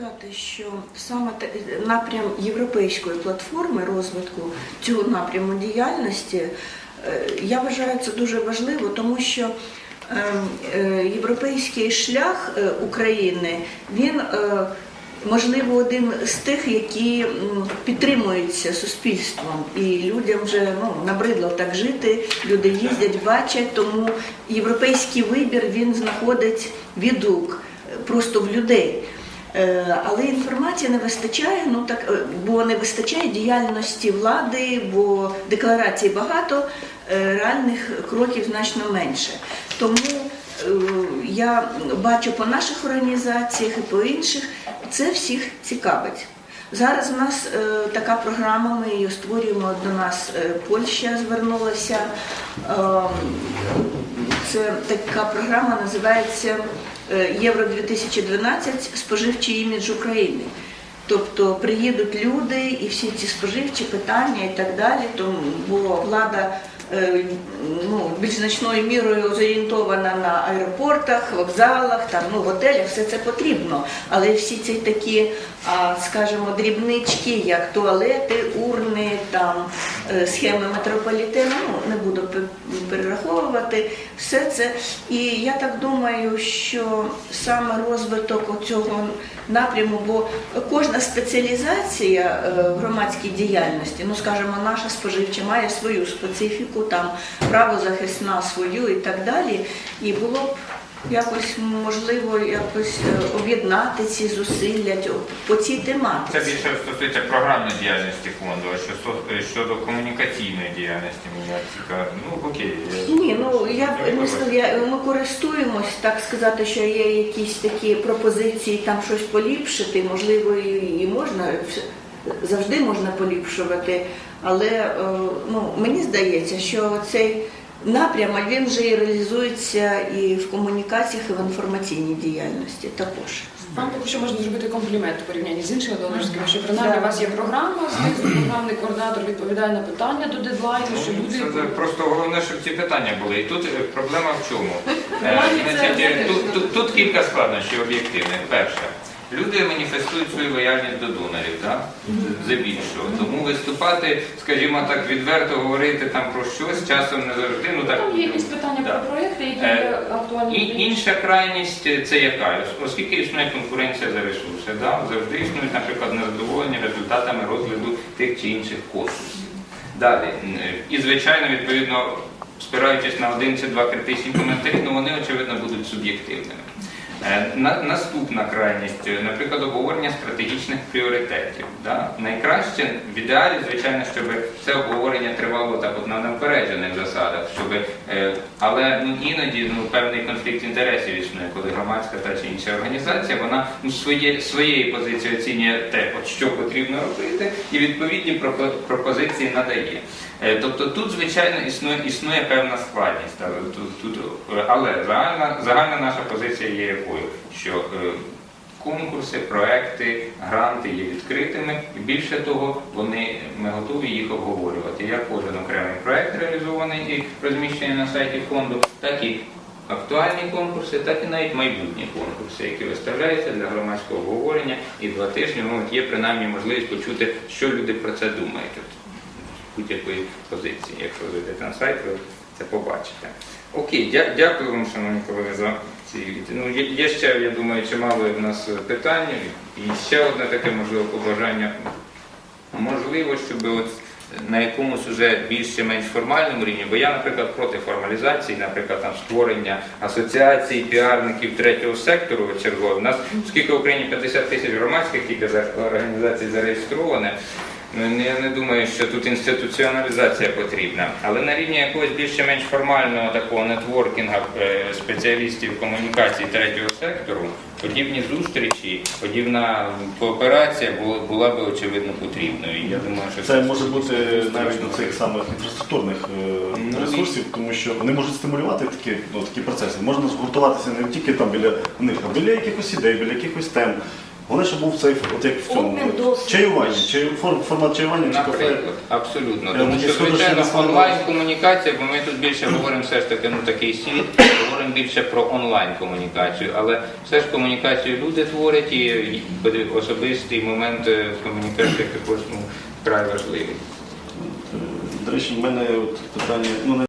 сказати, що саме напрям європейської платформи розвитку цього напряму діяльності, е, я вважаю це дуже важливо, тому що е, е, європейський шлях е, України він можливо один з тих, які підтримуються суспільством, і людям вже ну набридло так жити. Люди їздять, бачать, тому європейський вибір він знаходить відгук просто в людей. Е, Але інформації не вистачає, ну так е, бо не вистачає діяльності влади, бо декларацій багато, е, реальних кроків значно менше. Тому я бачу по наших організаціях і по інших, це всіх цікавить. Зараз у нас така програма, ми її створюємо до нас. Польща звернулася. Е, це така програма називається Євро 2012 споживчий імідж України. Тобто приїдуть люди і всі ці споживчі питання і так далі, тому, бо влада е, ну, більш значною мірою зорієнтована на аеропортах, вокзалах, там, ну, готелях, все це потрібно. Але всі ці такі, скажімо, дрібнички, як туалети, урни, там, е, схеми метрополітену, ну, не буду перераховувати все це. І я так думаю, що саме розвиток цього напряму, бо кожна спеціалізація е, в громадській діяльності, ну скажімо, наша споживча має свою специфіку, там правозахисна свою і так далі. І було б якось можливо якось е, об'єднати ці зусилля по цій тематиці. Це більше стосується програмної діяльності фонду, а що сто- щодо комунікаційної діяльності мені цікаво. Ну окей. я- Ні, ну я мислю, я ми користуємось, так сказати, що є якісь такі пропозиції там щось поліпшити, можливо, і, можна завжди можна поліпшувати. Але е, ну мені здається, що цей напрямок він вже і реалізується і в комунікаціях, і в інформаційній діяльності також. Вам поки що можна зробити комплімент у порівнянні з іншими донорськими, що принаймні у вас є програма, знизу програмний координатор відповідає на питання до дедлайну, що Ну, Це просто головне, щоб ці питання були. І тут е, проблема в чому? Значить, е, тут, тут, тут кілька складнощів об'єктивних. Перше, люди маніфестують свою лояльність до донорів, так? здебільшого. Тому виступати, скажімо так, відверто говорити там про щось часом не завжди. Ну так там є якісь питання Да. про проєкти, які Е, актуальні. І інша крайність е, це яка? Оскільки існує конкуренція за ресурси, да? завжди існують, наприклад, незадоволення результатами розгляду тих чи інших конкурсів. Далі, е, і звичайно, відповідно, спираючись на один чи два критичні коментарі, ну вони очевидно будуть суб'єктивними. Е, на- Наступна крайність, е, наприклад, обговорення стратегічних пріоритетів. Да? Найкраще в ідеалі, звичайно, щоб це обговорення тривало так от на неупереджених засадах, щоб, е, але ну, іноді ну, певний конфлікт інтересів існує, коли громадська та чи інша організація вона ну, своє, своєї позиції оцінює те, от, що потрібно робити, і відповідні пропозиції надає. Тобто тут, звичайно, існує, існує певна складність, але, тут, тут, але загальна, загальна наша позиція є якою, що е, конкурси, проекти, гранти є відкритими, і більше того, вони, ми готові їх обговорювати. Як кожен окремий проект реалізований і розміщений на сайті фонду, так і актуальні конкурси, так і навіть майбутні конкурси, які виставляються для громадського обговорення. І два тижні ну, от є принаймні можливість почути, що люди про це думають. Будь-якої позиції. Якщо зайдете на сайт, це побачите. Окей, дя- дякую вам, шановні колеги, за ці відповіді. Ну, є, є ще, я думаю, чимало в нас питань. І ще одне таке, можливо, побажання. Можливо, щоб от на якомусь уже більш чи менш формальному рівні, бо я, наприклад, проти формалізації, наприклад, там створення асоціацій, піарників третього сектору чергових. У нас, оскільки в Україні 50 тисяч громадських організацій зареєстроване, я не думаю, що тут інституціоналізація потрібна, але на рівні якогось більш-менш формального такого нетворкінгу е, спеціалістів комунікації третього сектору, подібні зустрічі, подібна кооперація була, би очевидно потрібною. Я думаю, що Це може бути навіть до цих самих інфраструктурних е, Ну, ресурсів, тому що вони можуть стимулювати такі, ну, такі процеси. Можна згуртуватися не тільки там біля них, а біля якихось ідей, біля якихось тем. Вони ще був цей от як в цьому Обмін досвідом. чаювання, чаю, форм- формат чаювання чи кафе. Наприклад, абсолютно. Я Тому що, звичайно, онлайн комунікація, бо ми тут більше говоримо все ж таки ну такий світ, говоримо більше про онлайн комунікацію, але все ж комунікацію люди творять і і особистий момент е, комунікації також ну, вкрай важливий. До речі, в мене от питання, ну не